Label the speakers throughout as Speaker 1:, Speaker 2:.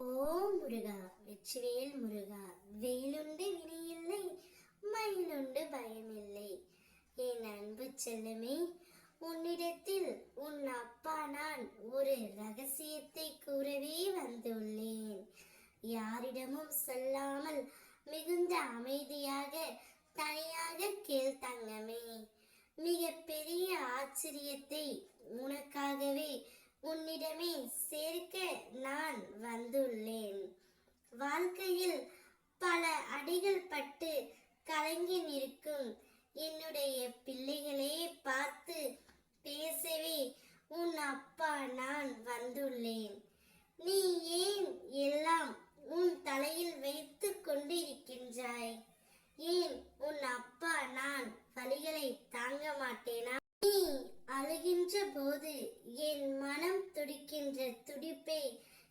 Speaker 1: ஓம் முருகா வெற்றிவேல் முருகா வெயிலுண்டு வினையில்லை மயிலுண்டு பயமில்லை. என் அன்பு செல்லுமே உன்னிடத்தில் உன் அப்பா நான் ஒரு ரகசியத்தை கூறவே வந்துள்ளேன். யாரிடமும் சொல்லாமல் மிகுந்த அமைதியாக தனியாக கேள் தங்கமே. மிக பெரிய ஆச்சரியத்தை உனக்காகவே உன்னிடமே சேர்க்க நான் வந்துள்ளேன். வாழ்க்கையில் பல அடிகள் பட்டு கலங்கி நிற்கும். என்னுடைய பிள்ளைகளே பார்த்து பேசவே உன் அப்பா நான் வந்துள்ளேன். நீ ஏன் எல்லாம் உன் தலையில் வைத்து கொண்டிருக்கின்றாய்? ஏன் உன் அப்பா நான் வலிகளை தாங்க மாட்டேனா? நீ அழுகின்ற போது என் மனம் துடிக்கின்ற துடிப்பை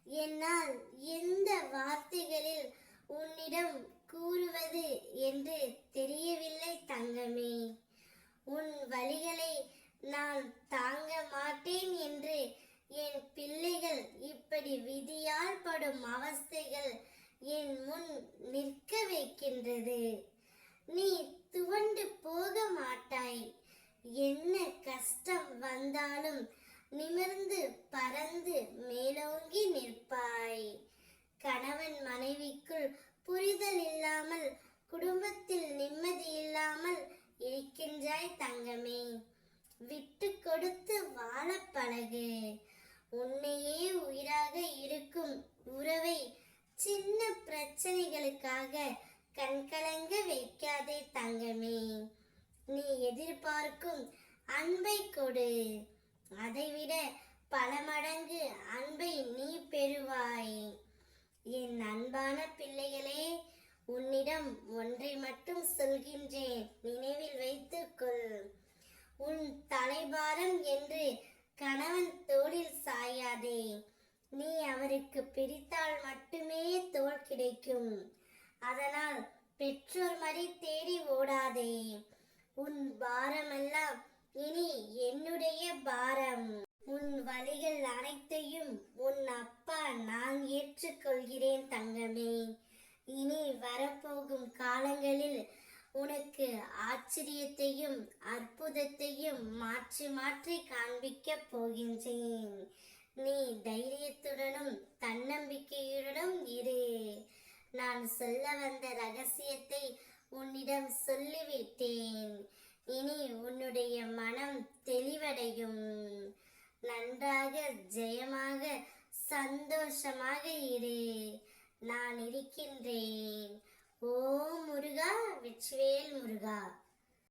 Speaker 1: என்னால் எந்த வார்த்தைகளில் உன்னிடம் கூறுவது என்று தெரியவில்லை தங்கமே. உன் வழிகளை நான் தாங்க மாட்டேன் என்று என் பிள்ளைகள் இப்படி விதியால் படும் அவஸ்தைகள் என் முன் நிற்க வைக்கின்றது. நீ துவண்டு போக மாட்டாய். என்ன கஷ்டம் வந்தாலும் நிமிர்ந்து பறந்து மேலோங்கி நிற்ப கணவன் மனைவிக்குள் புரிதல் இல்லாமல் குடும்பத்தில் நிம்மதி இல்லாமல் இருக்கின்றாய் தங்கமே. விட்டு கொடுத்து வாழ பழகு. உன்னையே உயிராக இருக்கும் உறவை சின்ன பிரச்சனைகளுக்காக கண்கலங்க வைக்காதே தங்கமே. நீ எதிர்பார்க்கும் அன்பை கொடு. அதைவிட பல மடங்கு அன்பை நீ பெறுவாய் என் அன்பான பிள்ளைகளே உன்னிடம் ஒன்றை மட்டும் சொல்கின்றேன் நினைவில் வைத்துக்கொள் உன் தலைபாரம் என்று கணவன் தோளில் சாயாதே. நீ அவருக்கு பிடித்தால் மட்டுமே தோல் கிடைக்கும். அதனால் பெற்றோர் மறி தேடி ஓடாதே. உன் பாரமெல்லாம் இனி என்னுடைய பாரம். உன் வழிகள் அனைத்தையும் உன் அப்பா நான் ஏற்றுக்கொள்கிறேன் தங்கமே. ஆச்சரியத்தையும் அற்புதத்தையும் மாற்றி மாற்றி காண்பிக்கப் போகின்றேன். நீ தைரியத்துடனும் தன்னம்பிக்கையுடனும் இரு. நான் சொல்ல வந்த ரகசியத்தை உன்னிடம் சொல்லிவிட்டேன். இனி உன்னுடைய மனம் தெளிவடையும். நன்றாக ஜெயமாக சந்தோஷமாக இரு. நான் இருக்கின்றேன். ஓ முருகா விச்வேல் முருகா.